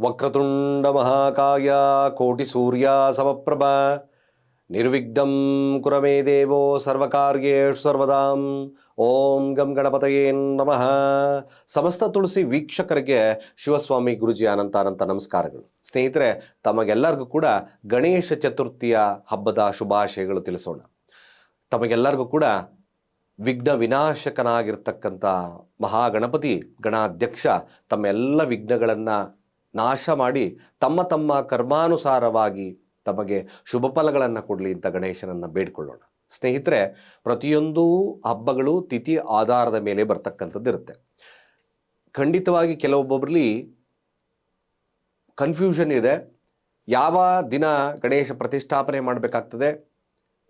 ವಕ್ರತುಂಡ ಮಹಾಕಾಯ ಕೋಟಿ ಸೂರ್ಯ ಸಮಪ್ರಭ ನಿರ್ವಿಘ್ನಂ ಕುರಮೇ ದೇವೋ ಸರ್ವಕಾರ್ಯೇಷು ಸರ್ವದಾಂ. ಓಂ ಗಂ ಗಣಪತಯೇ ನಮಃ. ಸಮಸ್ತ ತುಳಸಿ ವೀಕ್ಷಕರಿಗೆ ಶಿವಸ್ವಾಮಿ ಗುರುಜಿ ಅನಂತ ಅನಂತ ನಮಸ್ಕಾರಗಳು. ಸ್ನೇಹಿತರೆ, ತಮಗೆಲ್ಲರಿಗೂ ಕೂಡ ಗಣೇಶ ಚತುರ್ಥಿಯ ಹಬ್ಬದ ಶುಭಾಶಯಗಳು ತಿಳಿಸೋಣ. ತಮಗೆಲ್ಲರಿಗೂ ಕೂಡ ವಿಘ್ನ ವಿನಾಶಕನಾಗಿರ್ತಕ್ಕಂಥ ಮಹಾಗಣಪತಿ, ಗಣಾಧ್ಯಕ್ಷ, ತಮ್ಮೆಲ್ಲ ವಿಘ್ನಗಳನ್ನು ನಾಶ ಮಾಡಿ ತಮ್ಮ ತಮ್ಮ ಕರ್ಮಾನುಸಾರವಾಗಿ ತಮಗೆ ಶುಭ ಫಲಗಳನ್ನು ಕೊಡಲಿ ಅಂತ ಗಣೇಶನನ್ನು ಬೇಡಿಕೊಳ್ಳೋಣ. ಸ್ನೇಹಿತರೆ, ಪ್ರತಿಯೊಂದು ಹಬ್ಬಗಳು ತಿಥಿ ಆಧಾರದ ಮೇಲೆ ಬರ್ತಕ್ಕಂಥದ್ದು ಇರುತ್ತೆ. ಖಂಡಿತವಾಗಿ ಕೆಲವೊಬ್ಬೊಬ್ಬರಲ್ಲಿ ಕನ್ಫ್ಯೂಷನ್ ಇದೆ. ಯಾವ ದಿನ ಗಣೇಶ ಪ್ರತಿಷ್ಠಾಪನೆ ಮಾಡಬೇಕಾಗ್ತದೆ?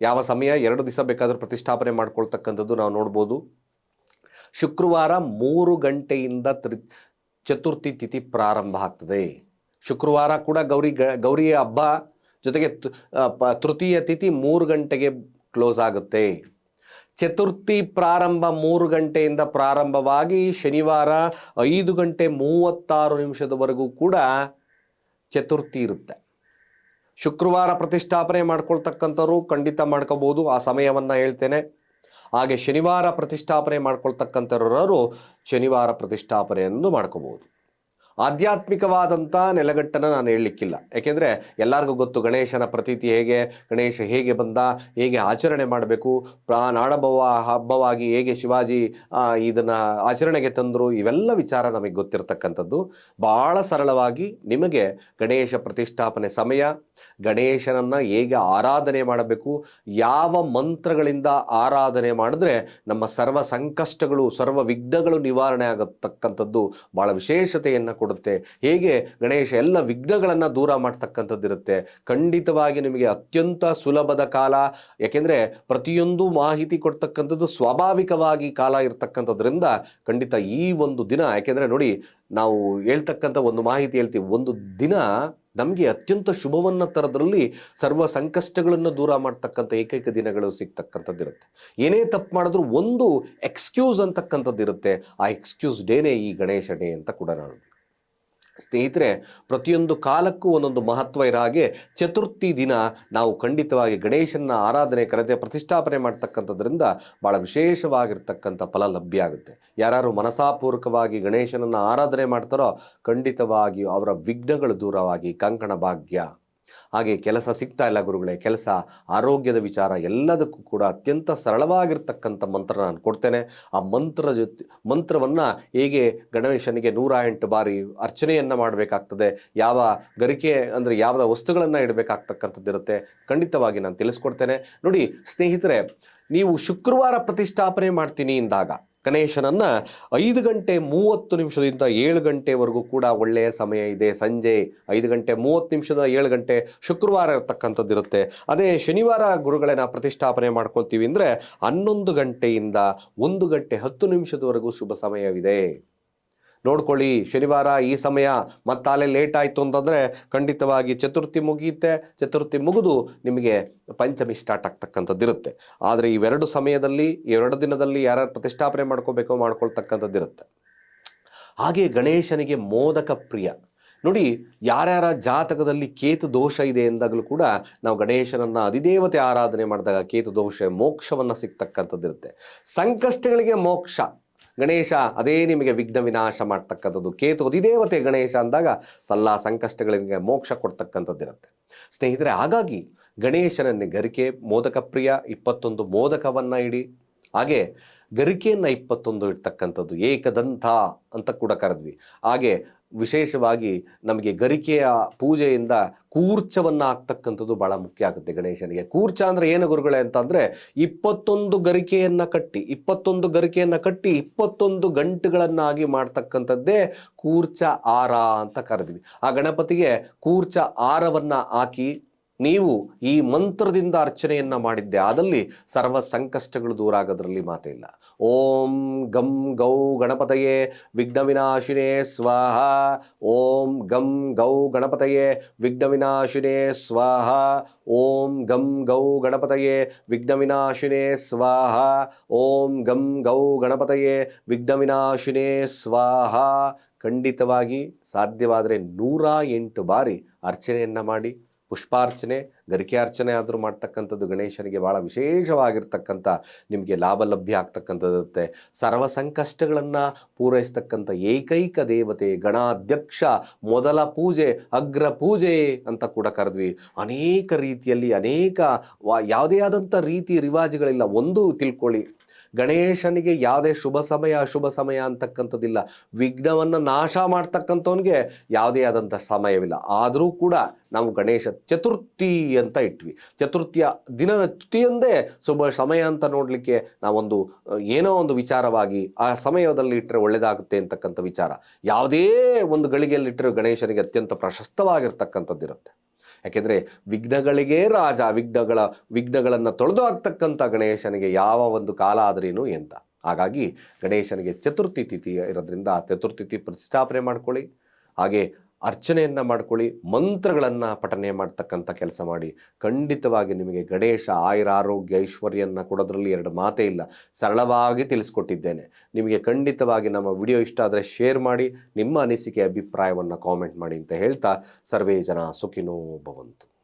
ಯಾವ ಸಮಯ? ಎರಡು ದಿವಸ ಬೇಕಾದರೂ ಪ್ರತಿಷ್ಠಾಪನೆ ಮಾಡ್ಕೊಳ್ತಕ್ಕಂಥದ್ದು ನಾವು ನೋಡ್ಬೋದು. ಶುಕ್ರವಾರ ಮೂರು ಗಂಟೆಯಿಂದ ತ್ರಿ ಚತುರ್ಥಿ ತಿಥಿ ಪ್ರಾರಂಭ ಆಗ್ತದೆ. ಶುಕ್ರವಾರ ಕೂಡ ಗೌರಿ ಗೌರಿಯ ಹಬ್ಬ ಜೊತೆಗೆ ತೃತೀಯ ತಿಥಿ ಮೂರು ಗಂಟೆಗೆ ಕ್ಲೋಸ್ ಆಗುತ್ತೆ. ಚತುರ್ಥಿ ಪ್ರಾರಂಭ ಮೂರು ಗಂಟೆಯಿಂದ ಪ್ರಾರಂಭವಾಗಿ ಶನಿವಾರ ಐದು ಗಂಟೆ ಮೂವತ್ತಾರು ನಿಮಿಷದವರೆಗೂ ಕೂಡ ಚತುರ್ಥಿ ಇರುತ್ತೆ. ಶುಕ್ರವಾರ ಪ್ರತಿಷ್ಠಾಪನೆ ಮಾಡ್ಕೊಳ್ತಕ್ಕಂಥವ್ರು ಖಂಡಿತ ಮಾಡ್ಕೋಬೋದು. ಆ ಸಮಯವನ್ನು ಹೇಳ್ತೇನೆ. ಹಾಗೆ ಶನಿವಾರ ಪ್ರತಿಷ್ಠಾಪನೆ ಮಾಡ್ಕೊಳ್ತಕ್ಕಂಥವ್ರು ಶನಿವಾರ ಪ್ರತಿಷ್ಠಾಪನೆಯನ್ನು ಮಾಡ್ಕೋಬೋದು. ಆಧ್ಯಾತ್ಮಿಕವಾದಂಥ ನೆಲೆಗಟ್ಟನ್ನು ನಾನು ಹೇಳಲಿಕ್ಕಿಲ್ಲ. ಯಾಕೆಂದರೆ ಎಲ್ಲರಿಗೂ ಗೊತ್ತು ಗಣೇಶನ ಪ್ರತೀತಿ ಹೇಗೆ, ಗಣೇಶ ಹೇಗೆ ಬಂದ, ಹೇಗೆ ಆಚರಣೆ ಮಾಡಬೇಕು ಪ್ರಾ ನಾಡಭವ ಹಬ್ಬವಾಗಿ ಹೇಗೆ ಶಿವಾಜಿ ಇದನ್ನು ಆಚರಣೆಗೆ ತಂದರು, ಇವೆಲ್ಲ ವಿಚಾರ ನಮಗೆ ಗೊತ್ತಿರತಕ್ಕಂಥದ್ದು. ಭಾಳ ಸರಳವಾಗಿ ನಿಮಗೆ ಗಣೇಶ ಪ್ರತಿಷ್ಠಾಪನೆ ಸಮಯ ಗಣೇಶನನ್ನು ಹೇಗೆ ಆರಾಧನೆ ಮಾಡಬೇಕು, ಯಾವ ಮಂತ್ರಗಳಿಂದ ಆರಾಧನೆ ಮಾಡಿದ್ರೆ ನಮ್ಮ ಸರ್ವ ಸಂಕಷ್ಟಗಳು, ಸರ್ವ ವಿಘ್ನಗಳು ನಿವಾರಣೆ ಆಗತಕ್ಕಂಥದ್ದು ಭಾಳ ವಿಶೇಷತೆಯನ್ನು ಕೊಡುತ್ತೆ. ಹೇಗೆ ಗಣೇಶ ಎಲ್ಲ ವಿಘ್ನಗಳನ್ನು ದೂರ ಮಾಡ್ತಕ್ಕಂಥದ್ದಿರುತ್ತೆ. ಖಂಡಿತವಾಗಿ ನಿಮಗೆ ಅತ್ಯಂತ ಸುಲಭದ ಕಾಲ, ಯಾಕೆಂದರೆ ಪ್ರತಿಯೊಂದು ಮಾಹಿತಿ ಕೊಡ್ತಕ್ಕಂಥದ್ದು ಸ್ವಾಭಾವಿಕವಾಗಿ ಕಾಲ ಇರತಕ್ಕಂಥದ್ರಿಂದ ಖಂಡಿತ ಈ ಒಂದು ದಿನ, ಯಾಕೆಂದರೆ ನೋಡಿ ನಾವು ಹೇಳ್ತಕ್ಕಂಥ ಒಂದು ಮಾಹಿತಿ ಹೇಳ್ತೀವಿ, ಒಂದು ದಿನ ನಮಗೆ ಅತ್ಯಂತ ಶುಭವನ್ನು ತರದ್ರಲ್ಲಿ ಸರ್ವ ಸಂಕಷ್ಟಗಳನ್ನು ದೂರ ಮಾಡ್ತಕ್ಕಂಥ ಏಕೈಕ ದಿನಗಳು ಸಿಗ್ತಕ್ಕಂಥದ್ದಿರುತ್ತೆ ಏನೇ ತಪ್ಪು ಮಾಡಿದ್ರು ಒಂದು ಎಕ್ಸ್ಕ್ಯೂಸ್ ಅಂತಕ್ಕಂಥದ್ದಿರುತ್ತೆ ಆ ಎಕ್ಸ್ಕ್ಯೂಸ್ ಡೇನೇ ಈ ಗಣೇಶ ಡೇ ಅಂತ ಕೂಡ ನಾನು ಸ್ನೇಹಿತರೆ, ಪ್ರತಿಯೊಂದು ಕಾಲಕ್ಕೂ ಒಂದೊಂದು ಮಹತ್ವ ಇರೋ ಹಾಗೆ ಚತುರ್ಥಿ ದಿನ ನಾವು ಖಂಡಿತವಾಗಿ ಗಣೇಶನ ಆರಾಧನೆ, ಕರೆದೆ ಪ್ರತಿಷ್ಠಾಪನೆ ಮಾಡ್ತಕ್ಕಂಥದ್ರಿಂದ ಭಾಳ ವಿಶೇಷವಾಗಿರ್ತಕ್ಕಂಥ ಫಲ ಲಭ್ಯ ಆಗುತ್ತೆ. ಯಾರು ಮನಸಾಪೂರ್ವಕವಾಗಿ ಗಣೇಶನನ್ನು ಆರಾಧನೆ ಮಾಡ್ತಾರೋ ಖಂಡಿತವಾಗಿಯೂ ಅವರ ವಿಘ್ನಗಳು ದೂರವಾಗಿ ಕಂಕಣ ಭಾಗ್ಯ. ಹಾಗೆ ಕೆಲಸ ಸಿಗ್ತಾ ಇಲ್ಲ ಗುರುಗಳೇ, ಕೆಲಸ ಆರೋಗ್ಯದ ವಿಚಾರ ಎಲ್ಲದಕ್ಕೂ ಕೂಡ ಅತ್ಯಂತ ಸರಳವಾಗಿರ್ತಕ್ಕಂಥ ಮಂತ್ರ ನಾನು ಕೊಡ್ತೇನೆ. ಆ ಮಂತ್ರ ಜೊತೆ, ಮಂತ್ರವನ್ನು ಹೇಗೆ ಗಣೇಶನಿಗೆ ನೂರ ಎಂಟು ಬಾರಿ ಅರ್ಚನೆಯನ್ನು ಮಾಡಬೇಕಾಗ್ತದೆ, ಯಾವ ಗರಿಕೆ ಅಂದರೆ ಯಾವ ವಸ್ತುಗಳನ್ನು ಇಡಬೇಕಾಗ್ತಕ್ಕಂಥದ್ದಿರುತ್ತೆ ಖಂಡಿತವಾಗಿ ನಾನು ತಿಳಿಸ್ಕೊಡ್ತೇನೆ. ನೋಡಿ ಸ್ನೇಹಿತರೆ, ನೀವು ಶುಕ್ರವಾರ ಪ್ರತಿಷ್ಠಾಪನೆ ಮಾಡ್ತೀನಿ ಇಂದಾಗ ಗಣೇಶನನ್ನ ಐದು ಗಂಟೆ ಮೂವತ್ತು ನಿಮಿಷದಿಂದ ಏಳು ಗಂಟೆವರೆಗೂ ಕೂಡ ಒಳ್ಳೆಯ ಸಮಯ ಇದೆ. ಸಂಜೆ ಐದು ಗಂಟೆ ಮೂವತ್ತು ನಿಮಿಷದ ಏಳು ಗಂಟೆ ಶುಕ್ರವಾರ ಇರತಕ್ಕಂಥದ್ದು ಇರುತ್ತೆ. ಅದೇ ಶನಿವಾರ ಗುರುಗಳನ್ನ ಪ್ರತಿಷ್ಠಾಪನೆ ಮಾಡ್ಕೊಳ್ತೀವಿ ಅಂದರೆ ಹನ್ನೊಂದು ಗಂಟೆಯಿಂದ ಒಂದು ಗಂಟೆ ಹತ್ತು ನಿಮಿಷದವರೆಗೂ ಶುಭ ಸಮಯವಿದೆ. ನೋಡ್ಕೊಳ್ಳಿ, ಶನಿವಾರ ಈ ಸಮಯ ಮತ್ತಾಲೆ ಲೇಟ್ ಆಯಿತು ಅಂತಂದರೆ ಖಂಡಿತವಾಗಿ ಚತುರ್ಥಿ ಮುಗಿಯುತ್ತೆ. ಚತುರ್ಥಿ ಮುಗಿದು ನಿಮಗೆ ಪಂಚಮಿ ಸ್ಟಾರ್ಟ್ ಆಗ್ತಕ್ಕಂಥದ್ದು ಇರುತ್ತೆ. ಆದರೆ ಇವೆರಡು ಸಮಯದಲ್ಲಿ ಎರಡು ದಿನದಲ್ಲಿ ಯಾರ್ಯಾರು ಪ್ರತಿಷ್ಠಾಪನೆ ಮಾಡ್ಕೋಬೇಕೋ ಮಾಡ್ಕೊಳ್ತಕ್ಕಂಥದ್ದು ಇರುತ್ತೆ ಹಾಗೆ ಗಣೇಶನಿಗೆ ಮೋದಕ ಪ್ರಿಯ. ನೋಡಿ, ಯಾರ್ಯಾರ ಜಾತಕದಲ್ಲಿ ಕೇತು ದೋಷ ಇದೆ ಎಂದಾಗಲೂ ಕೂಡ ನಾವು ಗಣೇಶನನ್ನು ಅಧಿದೇವತೆ ಆರಾಧನೆ ಮಾಡಿದಾಗ ಕೇತು ದೋಷ, ಮೋಕ್ಷವನ್ನು ಸಿಗ್ತಕ್ಕಂಥದ್ದಿರುತ್ತೆ. ಸಂಕಷ್ಟಗಳಿಗೆ ಮೋಕ್ಷ. ಗಣೇಶ, ಅದೇ ನಿಮಗೆ ವಿಘ್ನ ವಿನಾಶ ಮಾಡ್ತಕ್ಕಂಥದ್ದು. ಕೇತು, ಅಧಿದೇವತೆ ಗಣೇಶ ಅಂದಾಗ ಸಲ್ಲ ಸಂಕಷ್ಟಗಳಿಗೆ ಮೋಕ್ಷ ಕೊಡ್ತಕ್ಕಂಥದ್ದಿರುತ್ತೆ. ಸ್ನೇಹಿತರೆ, ಹಾಗಾಗಿ ಗಣೇಶನನ್ನೇ ಗರಿಕೆ ಮೋದಕ ಪ್ರಿಯ ಇಪ್ಪತ್ತೊಂದು ಮೋದಕವನ್ನು ಇಡಿ. ಹಾಗೆ ಗರಿಕೆಯನ್ನು ಇಪ್ಪತ್ತೊಂದು ಇರ್ತಕ್ಕಂಥದ್ದು ಏಕದಂತ ಅಂತ ಕೂಡ ಕರೆದ್ವಿ. ಹಾಗೆ ವಿಶೇಷವಾಗಿ ನಮಗೆ ಗರಿಕೆಯ ಪೂಜೆಯಿಂದ ಕೂರ್ಚವನ್ನು ಹಾಕ್ತಕ್ಕಂಥದ್ದು ಬಹಳ ಮುಖ್ಯ ಆಗುತ್ತೆ ಗಣೇಶನಿಗೆ. ಕೂರ್ಚ ಅಂದರೆ ಏನು ಗುರುಗಳೇ ಅಂತಂದರೆ ಇಪ್ಪತ್ತೊಂದು ಗರಿಕೆಯನ್ನು ಕಟ್ಟಿ, ಇಪ್ಪತ್ತೊಂದು ಗರಿಕೆಯನ್ನು ಕಟ್ಟಿ ಇಪ್ಪತ್ತೊಂದು ಗಂಟುಗಳನ್ನಾಗಿ ಮಾಡ್ತಕ್ಕಂಥದ್ದೇ ಕೂರ್ಚ ಆರ ಅಂತ ಕರೆದ್ವಿ. ಆ ಗಣಪತಿಗೆ ಕೂರ್ಚ ಆರವನ್ನು ಹಾಕಿ ನೀವು ಈ ಮಂತ್ರದಿಂದ ಅರ್ಚನೆಯನ್ನ ಮಾಡಿದ್ದೆ. ಆದಲ್ಲಿ ಸರ್ವ ಸಂಕಷ್ಟಗಳು ದೂರ ಆಗೋದ್ರಲ್ಲಿ ಮಾತಿಲ್ಲ ಓಂ ಗಂ ಗೌ ಗಣಪತಯೇ ವಿಘ್ನ ವಿನಾಶಿನೇ ಸ್ವಾಹ. ಓಂ ಗಂ ಗೌ ಗಣಪತಯೇ ವಿಘ್ನ ವಿನಾಶಿನೇ ಸ್ವಾಹ. ಓಂ ಗಂ ಗೌ ಗಣಪತಯೇ ವಿಘ್ನ ವಿನಾಶಿನೇ ಸ್ವಾಹ. ಓಂ ಗಂ ಗೌ ಗಣಪತಯೇ ವಿಘ್ನ ವಿನಾಶಿನೇ ಸ್ವಾಹ. ಖಂಡಿತವಾಗಿ ಸಾಧ್ಯವಾದರೆ ನೂರ ಎಂಟು ಬಾರಿ ಅರ್ಚನೆಯನ್ನು ಮಾಡಿ. పుష్పార్చనే ಗರಿಕೆ ಅರ್ಚನೆ ಆದರೂ ಮಾಡ್ತಕ್ಕಂಥದ್ದು ಗಣೇಶನಿಗೆ ಭಾಳ ವಿಶೇಷವಾಗಿರ್ತಕ್ಕಂಥ, ನಿಮಗೆ ಲಾಭ ಲಭ್ಯ ಆಗ್ತಕ್ಕಂಥದ್ದಿರುತ್ತೆ. ಸರ್ವ ಸಂಕಷ್ಟಗಳನ್ನು ಪೂರೈಸ್ತಕ್ಕಂಥ ಏಕೈಕ ದೇವತೆ ಗಣಾಧ್ಯಕ್ಷ, ಮೊದಲ ಪೂಜೆ ಅಗ್ರ ಪೂಜೆ ಅಂತ ಕೂಡ ಕರೆದ್ವಿ. ಅನೇಕ ರೀತಿಯಲ್ಲಿ ಅನೇಕ ಯಾವುದೇ ಆದಂಥ ರೀತಿ ರಿವಾಜುಗಳಿಲ್ಲ. ಒಂದು ತಿಳ್ಕೊಳ್ಳಿ. ಗಣೇಶನಿಗೆ ಯಾವುದೇ ಶುಭ ಸಮಯ, ಅಶುಭ ಸಮಯ ಅಂತಕ್ಕಂಥದ್ದಿಲ್ಲ. ವಿಘ್ನವನ್ನು ನಾಶ ಮಾಡ್ತಕ್ಕಂಥವನಿಗೆ ಯಾವುದೇ ಆದಂಥ ಸಮಯವಿಲ್ಲ. ಆದರೂ ಕೂಡ ನಾವು ಗಣೇಶ ಚತುರ್ಥಿ ಅಂತ ಇಟ್ವಿ. ಚತುರ್ಥಿಯ ದಿನದ ತುತಿಯೊಂದೇ ಶುಭ ಸಮಯ ಅಂತ ನೋಡಲಿಕ್ಕೆ ನಾವೊಂದು, ಏನೋ ಒಂದು ವಿಚಾರವಾಗಿ ಆ ಸಮಯದಲ್ಲಿ ಇಟ್ಟರೆ ಒಳ್ಳೆಯದಾಗುತ್ತೆ ಅಂತಕ್ಕಂಥ ವಿಚಾರ. ಯಾವುದೇ ಒಂದು ಗಳಿಗೆಯಲ್ಲಿಟ್ಟರೆ ಗಣೇಶನಿಗೆ ಅತ್ಯಂತ ಪ್ರಶಸ್ತವಾಗಿರ್ತಕ್ಕಂಥದ್ದಿರುತ್ತೆ. ಯಾಕೆಂದರೆ ವಿಘ್ನಗಳಿಗೇ ರಾಜ, ವಿಘ್ನಗಳ, ವಿಘ್ನಗಳನ್ನು ತೊಳೆದು ಹಾಕ್ತಕ್ಕಂಥ ಗಣೇಶನಿಗೆ ಯಾವ ಒಂದು ಕಾಲ ಆದ್ರೇನು ಎಂತ. ಹಾಗಾಗಿ ಗಣೇಶನಿಗೆ ಚತುರ್ಥಿ ತಿಥಿ ಇರೋದ್ರಿಂದ ಚತುರ್ಥಿ ತಿಥಿ ಪ್ರತಿಷ್ಠಾಪನೆ ಮಾಡ್ಕೊಳ್ಳಿ. ಹಾಗೆ ಅರ್ಚನೆಯನ್ನು ಮಾಡ್ಕೊಳ್ಳಿ, ಮಂತ್ರಗಳನ್ನು ಪಠನೆ ಮಾಡ್ತಕ್ಕಂಥ ಕೆಲಸ ಮಾಡಿ. ಖಂಡಿತವಾಗಿ ನಿಮಗೆ ಗಣೇಶ ಆಯುರ ಆರೋಗ್ಯ ಐಶ್ವರ್ಯನ ಕೊಡೋದ್ರಲ್ಲಿ ಎರಡು ಮಾತೇ ಇಲ್ಲ. ಸರಳವಾಗಿ ತಿಳಿಸ್ಕೊಟ್ಟಿದ್ದೇನೆ. ನಿಮಗೆ ಖಂಡಿತವಾಗಿ ನಮ್ಮ ವಿಡಿಯೋ ಇಷ್ಟ ಆದರೆ ಶೇರ್ ಮಾಡಿ, ನಿಮ್ಮ ಅನಿಸಿಕೆ, ಅಭಿಪ್ರಾಯವನ್ನು ಕಾಮೆಂಟ್ ಮಾಡಿ ಅಂತ ಹೇಳ್ತಾ ಸರ್ವೇ ಜನ ಸುಖಿನೋ ಭವಂತು.